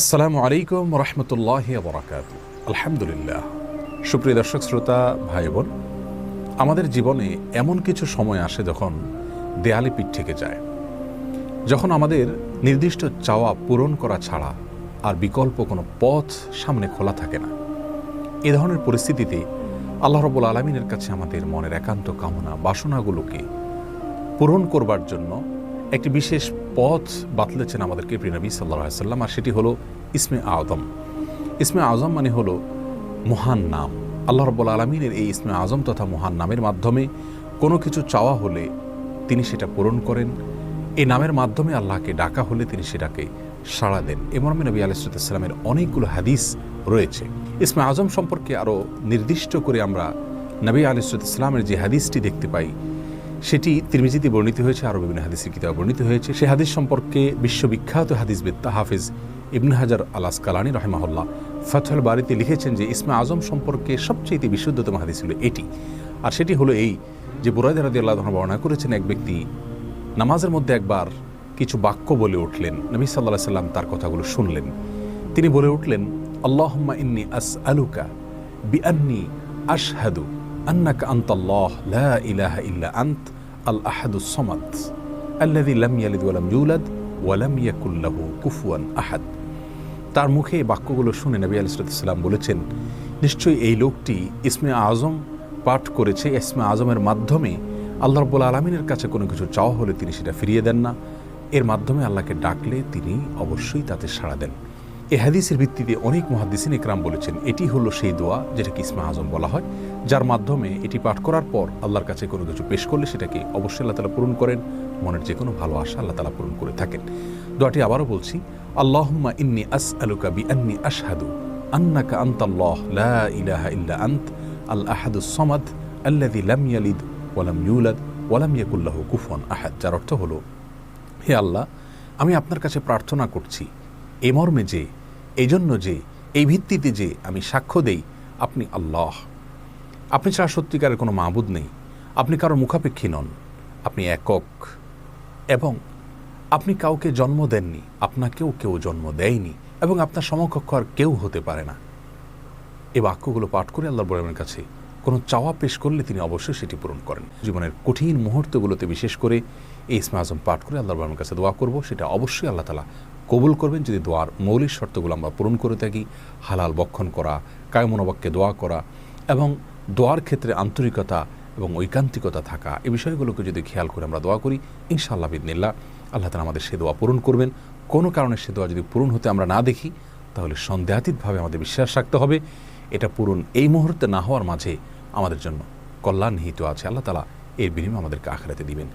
আসসালামু আলাইকুম রহমতুল্লাহ বরাকাত আলহামদুলিল্লাহ। সুপ্রিয় দর্শক, শ্রোতা ভাই বোন আমাদের জীবনে এমন কিছু সময় আসে যখন দেয়ালে পিঠ থেকে যায়। যখন আমাদের নির্দিষ্ট চাওয়া পূরণ করা ছাড়া আর বিকল্প কোনো পথ সামনে খোলা থাকে না। এ ধরনের পরিস্থিতিতে আল্লাহ রবুল আলমিনের কাছে আমাদের মনের একান্ত কামনা, বাসনাগুলোকে পূরণ করবার জন্য একটি বিশেষ পথ বাতলেছেন আমাদেরকে প্রিয় নবী সাল্লাহ সাল্লাম আর সেটি হলো ইসমে আজম। ইসমে আজম মানে হলো মহান নাম। আল্লাহ রব্বুল আলমিনের এই ইসমে আজম তথা মহান নামের মাধ্যমে কোনো কিছু চাওয়া হলে তিনি সেটা পূরণ করেন। এই নামের মাধ্যমে আল্লাহকে ডাকা হলে তিনি সেটাকে সাড়া দেন। এ মর্মে নবী আলাইসালামের অনেকগুলো হাদিস রয়েছে। ইসমে আজম সম্পর্কে আরও নির্দিষ্ট করে আমরা নবী আলিসালামের যে হাদিসটি দেখতে পাই সেটি তিরমিজিতে বর্ণিত হয়েছে আরও বিভিন্ন হাদিসের কিতাব বর্ণিত হয়েছে। সে হাদিস সম্পর্কে বিশ্ববিখ্যাত হাদিসবেত্তা হাফিজ ইবন হাজার আলাস কালানি রহমাহুল্লাহ ফাথল বাড়িতে লিখেছেন যে, ইসমে আজম সম্পর্কে সবচেয়ে বিশুদ্ধতম হাদিস ছিল এটি। আর সেটি হলো এই যে বুরাইদ রাদি আল্লাহ বর্ণনা করেছেন, এক ব্যক্তি নামাজের মধ্যে একবার কিছু বাক্য বলে উঠলেন, নবী সাল্লাহ সাল্লাম তার কথাগুলো শুনলেন। তিনি বলে উঠলেন, আল্লাহম্মা ইন্নি আস আলুকা বি আন্নি أنك أنت الله لا إله إلا أنت الأحد الصمد الذي لم يلد ولم يولد ولم يكن له كفوا أحد তার মুখে এই বাক্যগুলো শুনে নবী আলিসাল্লাম বলেছেন নিশ্চয়ই এই লোকটি ইসমে আজম পাঠ করেছে ইসমে আজমের মাধ্যমে আল্লাহ রব্বুল আলমিনের কাছে কোনো কিছু চাওয়া হলে তিনি সেটা ফিরিয়ে দেন না এর মাধ্যমে আল্লাহকে ডাকলে তিনি অবশ্যই তাতে সাড়া দেন এ হাদিসের ভিত্তিতে অনেক মহাদিসিন ইকরাম বলেছেন, এটি হলো সেই দোয়া যেটাকে ইসমা আজম বলা হয়, যার মাধ্যমে এটি পাঠ করার পর আল্লাহর কাছে কোনো কিছু পেশ করলে সেটাকে অবশ্যই আল্লাহ তালা পূরণ করেন, মনের যে কোনো ভালো আশা আল্লাহ তালা পূরণ করে থাকেন। দোয়াটি আবারও বলছি, আল্লাহম্মা ইন্নি আস আলুকা বি আন্নি আশহাদু, আন্নাকা আন্তাল্লাহ লা ইলাহা ইল্লা আন্ত, আল আহাদু সমাদ আল্লাদি লাম ইয়ালিদ ওয়ালাম ইউলাদ ওয়ালাম ইয়াকুল্লাহু কুফন আহাদ, যার অর্থ হলো, হে আল্লাহ, আমি আপনার কাছে প্রার্থনা করছি এ মর্মে যে এই জন্য যে, এই ভিত্তিতে যে আমি সাক্ষ্য দেই, আপনি আল্লাহ। আপনি ছাড়া সত্যিকারের কোনো মাহবুদ নেই। আপনি কারোর মুখাপেক্ষী নন। আপনি একক। এবং আপনি কাউকে জন্ম দেননি, আপনাকেও কেউ জন্ম দেয়নি, এবং আপনার সমকক্ষ আর কেউ হতে পারে না। এই বাক্যগুলো পাঠ করে আল্লাহ বরামের কাছে কোনো চাওয়া পেশ করলে তিনি অবশ্যই সেটি পূরণ করেন। জীবনের কঠিন মুহূর্তগুলোতে বিশেষ করে এই ইসমা আজম পাঠ করে আল্লাহ বরামের কাছে দোয়া করব। সেটা অবশ্যই আল্লাহ তালা কবুল করবেন। যদি দোয়ার মৌলিক শর্তগুলো আমরা পূরণ করে থাকি, হালাল বক্ষণ করা কায়মনোবাক্যে দোয়া করা এবং দোয়ার ক্ষেত্রে আন্তরিকতা এবং ঐকান্তিকতা থাকা এই বিষয়গুলোকে যদি খেয়াল করে আমরা দোয়া করি, ইনশাআল্লাহ বিদিনিল্লা আল্লাহ তালা আমাদের সে দোয়া পূরণ করবেন। কোনো কারণে সে দোয়া যদি পূরণ হতে আমরা না দেখি, তাহলে সন্দেহাতীতভাবে আমাদের বিশ্বাস রাখতে হবে। এটা পূরণ এই মুহূর্তে না হওয়ার মাঝে আমাদের জন্য কল্যাণ নিহিত আছে। আল্লাহ তালা এর বিনিময় আমাদেরকে আখড়াতে দিবেন।